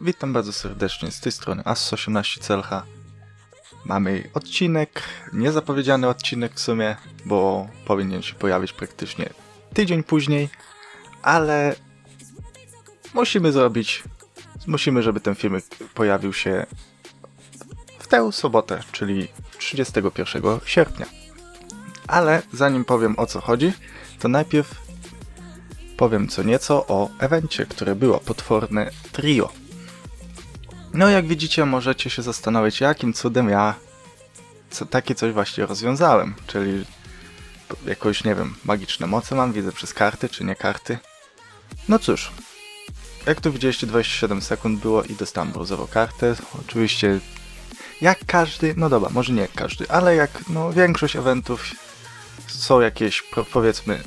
Witam bardzo serdecznie z tej strony As18CLH. Mamy odcinek, niezapowiedziany odcinek w sumie, bo powinien się pojawić praktycznie tydzień później, ale musimy zrobić, musimy, żeby ten filmik pojawił się w tę sobotę, czyli 31 sierpnia. Ale zanim powiem o co chodzi, to najpierw powiem co nieco o evencie, które było potworne trio. No jak widzicie, możecie się zastanowić, jakim cudem ja co, takie coś właśnie rozwiązałem, czyli jakoś, nie wiem, magiczne moce mam, widzę przez karty, czy nie karty. No cóż, jak tu widzieliście, 27 sekund było i dostałem brązową kartę. Oczywiście, jak każdy, no dobra, może nie jak każdy, ale jak no, większość eventów są jakieś, po- powiedzmy,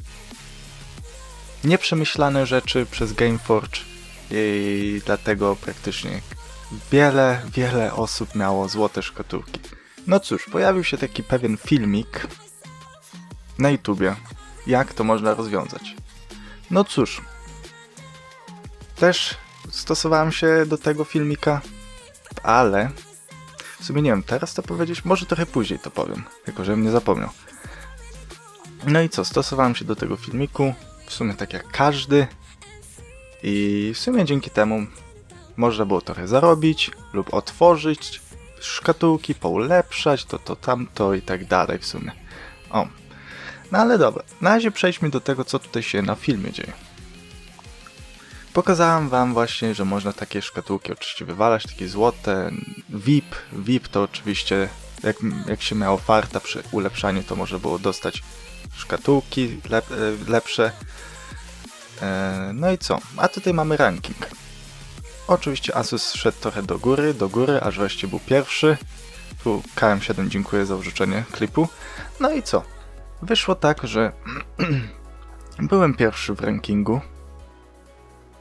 nieprzemyślane rzeczy przez Gameforge i dlatego praktycznie wiele, wiele osób miało złote szkatułki. No cóż, pojawił się taki pewien filmik na YouTubie, jak to można rozwiązać. No cóż, też stosowałem się do tego filmika, ale w sumie nie wiem, teraz to powiedzieć, może trochę później to powiem, tylko żebym nie zapomniał. No i co, stosowałem się do tego filmiku, w sumie tak jak każdy i w sumie dzięki temu można było trochę zarobić lub otworzyć szkatułki, poulepszać, to, to, tamto i tak dalej w sumie. O. No ale dobra, na razie przejdźmy do tego, co tutaj się na filmie dzieje. Pokazałem wam właśnie, że można takie szkatułki oczywiście wywalać, takie złote, VIP, VIP to oczywiście, jak, jak się miało farta przy ulepszaniu, to można było dostać szkatułki lep, e, lepsze. E, No i co? A tutaj mamy ranking. Oczywiście Asus szedł trochę do góry, do góry, aż wreszcie był pierwszy. Tu KM7 dziękuję za użyczenie klipu. No i co? Wyszło tak, że byłem pierwszy w rankingu.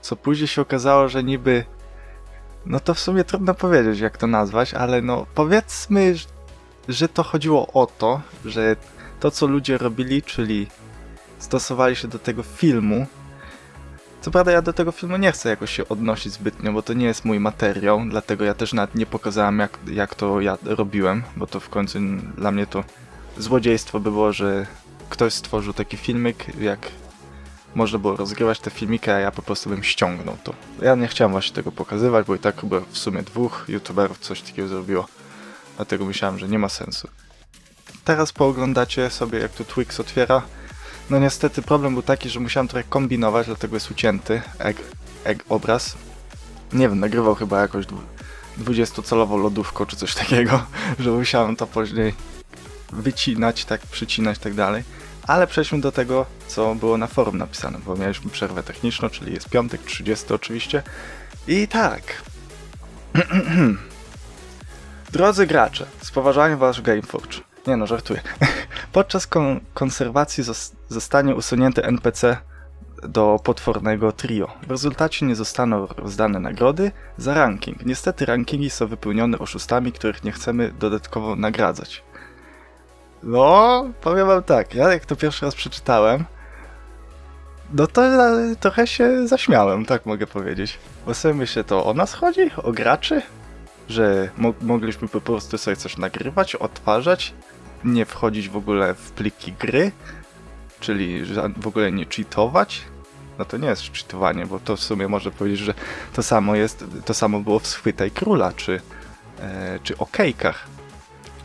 Co później się okazało, że niby. No to w sumie trudno powiedzieć, jak to nazwać, ale no powiedzmy, że to chodziło o to, że to co ludzie robili, czyli stosowali się do tego filmu, co prawda ja do tego filmu nie chcę jakoś się odnosić zbytnio, bo to nie jest mój materiał, dlatego ja też nawet nie pokazałem jak, jak to ja robiłem, bo to w końcu dla mnie to złodziejstwo by było, że ktoś stworzył taki filmik, jak można było rozgrywać te filmiki, a ja po prostu bym ściągnął to. Ja nie chciałem właśnie tego pokazywać, bo i tak chyba w sumie dwóch youtuberów coś takiego zrobiło, dlatego myślałem, że nie ma sensu. Teraz pooglądacie sobie jak tu Twix otwiera, no niestety problem był taki, że musiałem trochę kombinować, dlatego jest ucięty egg, egg obraz. Nie wiem, nagrywał chyba jakoś dwu- 20-calową lodówką czy coś takiego, że musiałem to później wycinać, tak, przycinać tak dalej. Ale przejdźmy do tego, co było na forum napisane, bo mieliśmy przerwę techniczną, czyli jest piątek, 30 oczywiście. I tak. Drodzy gracze, z poważaniem wasz Gameforge. Nie no, żartuję. Podczas kon- konserwacji zos- zostanie usunięty NPC do potwornego trio. W rezultacie nie zostaną rozdane nagrody za ranking. Niestety rankingi są wypełnione oszustami, których nie chcemy dodatkowo nagradzać. No, powiem wam tak, ja jak to pierwszy raz przeczytałem, no to trochę się zaśmiałem, tak mogę powiedzieć. Bo sobie myślę, to o nas chodzi? O graczy? Że mo- mogliśmy po prostu sobie coś nagrywać, odtwarzać, nie wchodzić w ogóle w pliki gry, czyli w ogóle nie cheatować. No to nie jest cheatowanie, bo to w sumie można powiedzieć, że to samo jest, to samo było w Schwytaj Króla, czy, e, czy okejkach.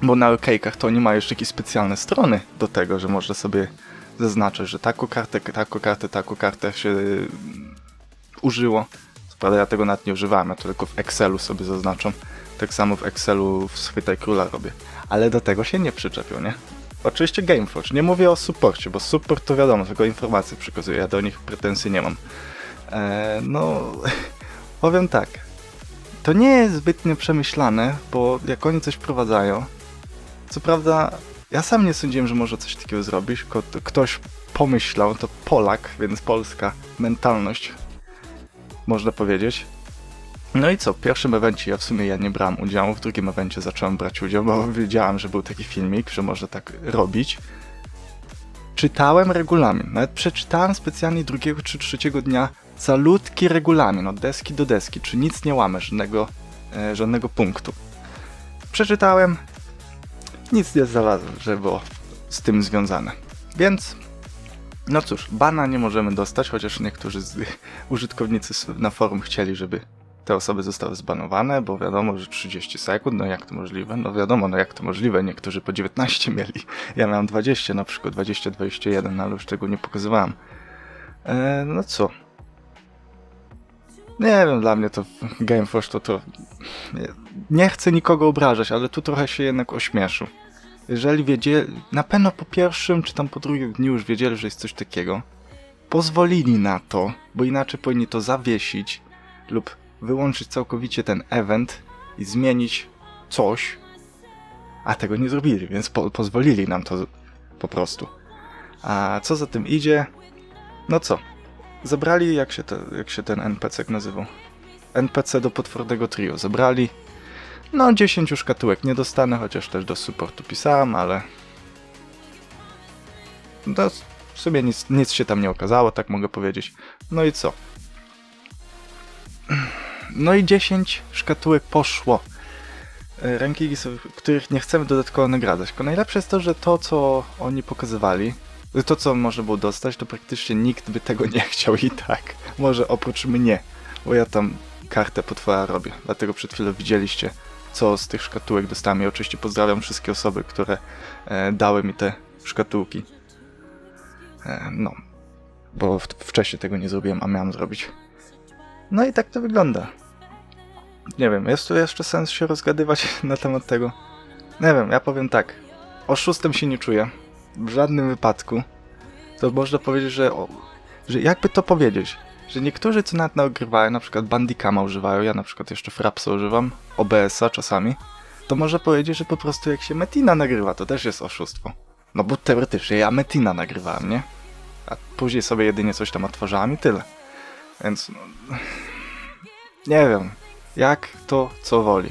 Bo na okejkach to oni mają jeszcze jakieś specjalne strony do tego, że można sobie zaznaczyć, że taką kartę, taką kartę, taką kartę się y, użyło. Co prawda ja tego nawet nie używałem, ja to tylko w Excelu sobie zaznaczam. Tak samo w Excelu w Schwytaj Króla robię. Ale do tego się nie przyczepią, nie? Oczywiście Gameforge. Nie mówię o supporcie, bo support to wiadomo, tylko informacje przekazuję, ja do nich pretensji nie mam. Eee, no, powiem tak. To nie jest zbytnio przemyślane, bo jak oni coś wprowadzają, co prawda ja sam nie sądziłem, że może coś takiego zrobić, ktoś pomyślał, to Polak, więc polska mentalność, można powiedzieć. No i co, w pierwszym evencie ja w sumie ja nie brałem udziału, w drugim evencie zacząłem brać udział, bo wiedziałem, że był taki filmik, że można tak robić. Czytałem regulamin, nawet przeczytałem specjalnie drugiego czy trzeciego dnia calutki regulamin od deski do deski, czy nic nie łamę, żadnego, e, żadnego punktu. Przeczytałem, nic nie znalazłem, że było z tym związane. Więc, no cóż, bana nie możemy dostać, chociaż niektórzy z, użytkownicy na forum chcieli, żeby te osoby zostały zbanowane, bo wiadomo, że 30 sekund, no jak to możliwe? No wiadomo, no jak to możliwe, niektórzy po 19 mieli. Ja miałem 20, na przykład 20-21, no ale już tego nie pokazywałem. E, no co? Nie wiem, dla mnie to Gameforce to to... Nie, chcę nikogo obrażać, ale tu trochę się jednak ośmieszył. Jeżeli wiedzieli, na pewno po pierwszym czy tam po drugim dniu już wiedzieli, że jest coś takiego, pozwolili na to, bo inaczej powinni to zawiesić lub wyłączyć całkowicie ten event i zmienić coś, a tego nie zrobili, więc po, pozwolili nam to po prostu. A co za tym idzie? No co? Zebrali, jak się, jak się ten NPC nazywał? NPC do potwornego trio. Zebrali. No, 10 szkatułek nie dostanę, chociaż też do supportu pisałem, ale. No, w sumie nic, nic się tam nie okazało, tak mogę powiedzieć. No i co? No i 10 szkatułek poszło. E, Rankingi, których nie chcemy dodatkowo nagradzać. Tylko najlepsze jest to, że to, co oni pokazywali, to, co można było dostać, to praktycznie nikt by tego nie chciał i tak. Może oprócz mnie, bo ja tam kartę potwora robię. Dlatego przed chwilą widzieliście, co z tych szkatułek dostałem. I oczywiście pozdrawiam wszystkie osoby, które e, dały mi te szkatułki. E, no, bo wcześniej tego nie zrobiłem, a miałem zrobić. No i tak to wygląda. Nie wiem, jest tu jeszcze sens się rozgadywać na temat tego? Nie wiem, ja powiem tak. Oszustem się nie czuję. W żadnym wypadku. To można powiedzieć, że, o, że jakby to powiedzieć, że niektórzy co nawet nagrywają, na przykład Bandicama używają, ja na przykład jeszcze Frapsa używam, OBS-a czasami, to można powiedzieć, że po prostu jak się Metina nagrywa, to też jest oszustwo. No bo teoretycznie ja Metina nagrywałem, nie? A później sobie jedynie coś tam odtwarzałem i tyle. Więc no, nie wiem, jak to co woli.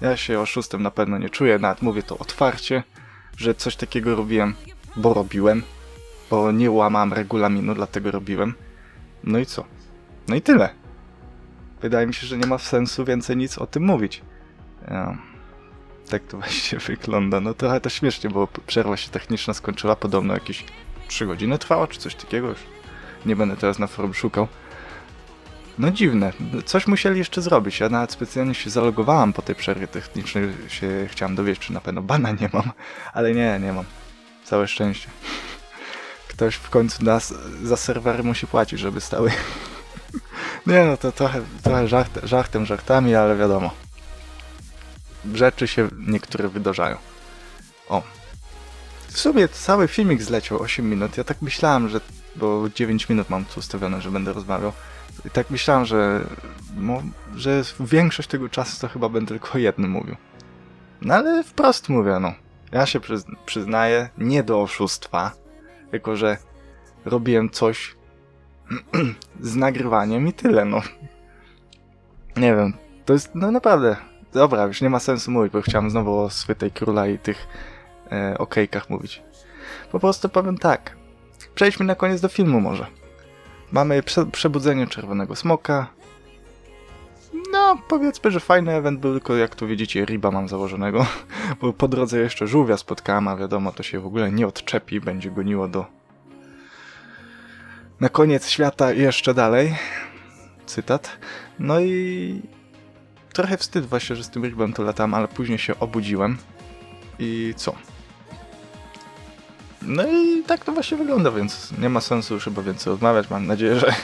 Ja się oszustem na pewno nie czuję, nawet mówię to otwarcie, że coś takiego robiłem, bo robiłem, bo nie łamałem regulaminu, dlatego robiłem. No i co? No i tyle. Wydaje mi się, że nie ma sensu więcej nic o tym mówić. Ja. Tak to właśnie wygląda. No trochę to śmiesznie, bo przerwa się techniczna skończyła, podobno jakieś 3 godziny trwała, czy coś takiego już. Nie będę teraz na forum szukał. No dziwne, coś musieli jeszcze zrobić. Ja nawet specjalnie się zalogowałem po tej przerwie technicznej, się chciałem dowiedzieć, czy na pewno bana nie mam, ale nie, nie mam. Całe szczęście. Ktoś w końcu nas za serwery musi płacić, żeby stały. Nie no, to trochę, trochę żart, żartem, żartami, ale wiadomo. Rzeczy się niektóre wydarzają. O. W sumie cały filmik zleciał 8 minut. Ja tak myślałem, że. Bo 9 minut mam tu ustawione, że będę rozmawiał. I tak myślałem, że. No, że większość tego czasu to chyba będę tylko jednym mówił. No ale wprost mówię, no. Ja się przyzn- przyznaję, nie do oszustwa, tylko że robiłem coś z nagrywaniem i tyle, no. Nie wiem, to jest, no naprawdę, dobra, już nie ma sensu mówić, bo chciałem znowu o Swytej Króla i tych e, okejkach mówić. Po prostu powiem tak, przejdźmy na koniec do filmu może. Mamy prze przebudzenie Czerwonego Smoka. No, powiedzmy, że fajny event był, tylko jak tu widzicie, riba mam założonego, bo po drodze jeszcze żółwia spotkałem, a wiadomo, to się w ogóle nie odczepi, będzie goniło do na koniec świata i jeszcze dalej. Cytat. No i trochę wstyd właśnie, że z tym rybem to latam, ale później się obudziłem. I co? No i tak to właśnie wygląda, więc nie ma sensu już chyba więcej rozmawiać. Mam nadzieję, że,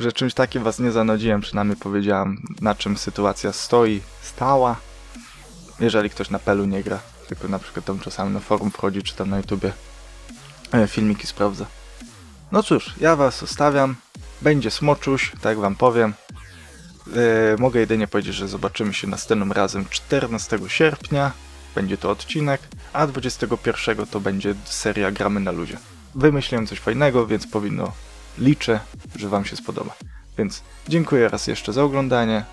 że czymś takim was nie zanudziłem. Przynajmniej powiedziałem, na czym sytuacja stoi, stała. Jeżeli ktoś na pelu nie gra, tylko na przykład tam czasami na forum wchodzi, czy tam na YouTubie e, filmiki sprawdza. No cóż, ja was zostawiam. Będzie smoczuś, tak wam powiem. Yy, mogę jedynie powiedzieć, że zobaczymy się następnym razem 14 sierpnia. Będzie to odcinek, a 21 to będzie seria Gramy na luzie. Wymyśliłem coś fajnego, więc powinno liczę, że wam się spodoba. Więc dziękuję raz jeszcze za oglądanie.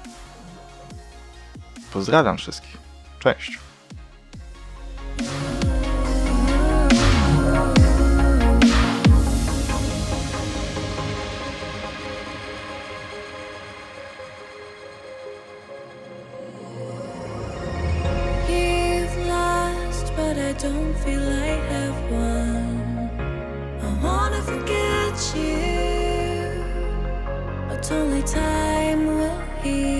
Pozdrawiam wszystkich. Cześć. Only time will heal.